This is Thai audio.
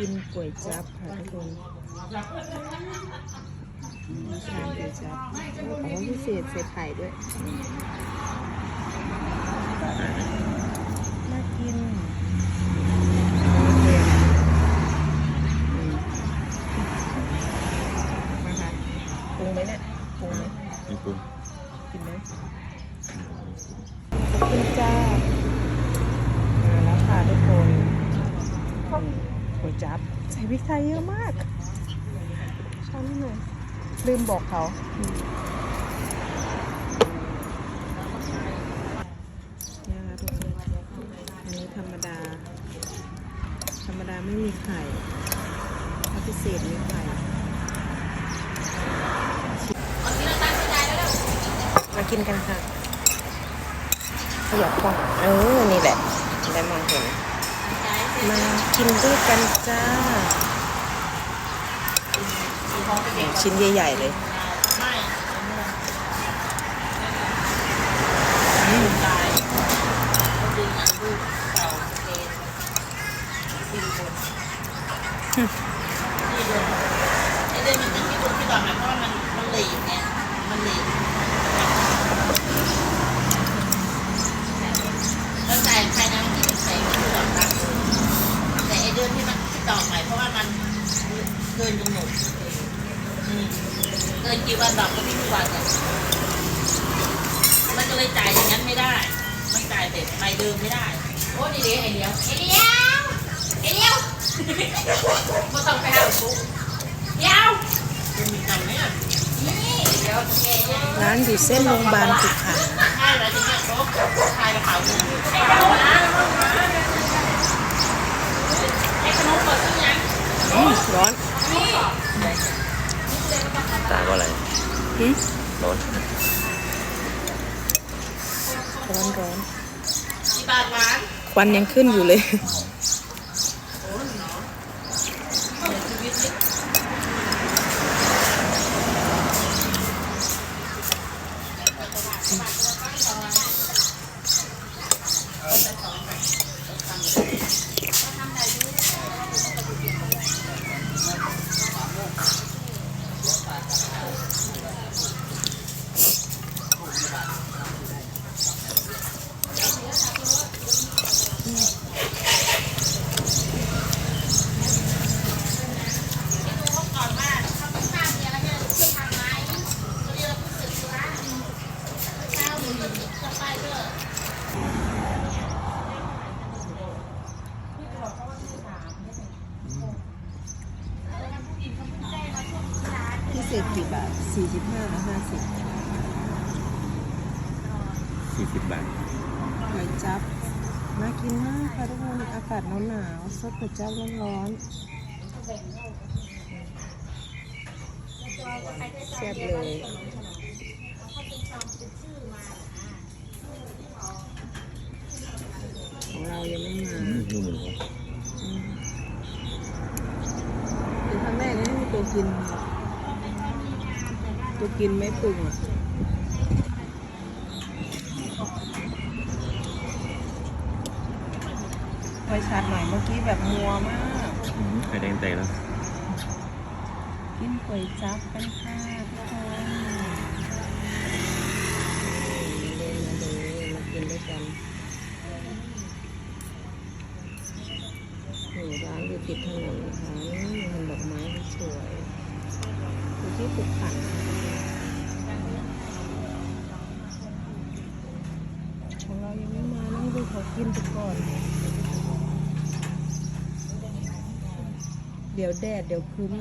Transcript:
กินก๋วยจั๊บค่ะทุกคนทานก๋วยจั๊บของพิเศษใส่ไข่ด้วย น่ากินอืมมาค่ะปรุงไหมเนี่ยปรุงไหมนี่ปรุงกินไหมขอบคุณจ้ามาแล้วค่ะทุกคน ก๋วยจั๊บใส่พริกไทยเยอะมากช้อนหน่อยลืมบอกเขาเนี่ยค่ะทุกคนอันนี้ธรรมดา ธรรมดาไม่มีไข่ถ้าพิเศษมีไข่มากินกันค่ะขยับกล้องเออนี่แหละได้มองเห็น มากินด้วยกันจ้า ชิ้นใหญ่ ๆ เลยอืม ไอ้เรื่องมันต้องที่บุญที่ต่อมาเพราะว่ามันมันหลีกไงมันหลีกแล้วใจภายในมันที่เป็นใส่ไม่ถูกหรอกครับแต่ไอ้เดือนที่มันที่ต่อใหม่เพราะว่ามันเกินกำหนดอืมเกินกี่วันดอกก็ไม่ทุกวันอะมันก็เลยจ่ายอย่างนั้นไม่ได้ มันจ่ายแบบใบเดิมไม่ได้ โอ้ดีเดียวไอเดียวไอเดียวไอเดียวไม่ต้องไปหาปุ๊เดียวมันมีจำเนี่ยนี่เดี๋ยวแกเนี่ยร้านอยู่เส้นโรงพยาบาลสุขาใช่แล้วทีเนี้ยครบทายกระเป๋าเงินไอ้เรานะไอ้ขนมเปิดที่ยัง อืมร้อน นี่ ตาก็อะไร หืม ร้อนร้อนร้อนที่บาทหวานควันยังขึ้นอยู่เลย เศษกี่บาทสี่สิบห้าหรือห้าสิบสี่สิบบาทก๋วยจั๊บน่ากินมากค่ะทุกคนอากาศหนาวหนาวๆซดก๋วยจั๊บร้อนๆแซ่บเลยของเรายังไม่มาอืมนุ่มเหมือนกันเป็นครั้งแรกนะที่ตัวกิน ตัวกินไม่ปรุงอะไฟชัดหน่อยเมื่อกี้แบบมัวมาก อืมไข่แดงแตกแล้วกินก๋วยจั๊บกันค่ะทุกคนเล่นมาเลยมากินด้วยกันหนูร้านอยู่ติดถนนนะคะนี่มันดอกไม้ที่สวยอยู่ที่สุพรรณของเรายังไม่มานั่งดูเขา กินไปก่อน เดี๋ยวแดดเดี๋ยวครึ้ม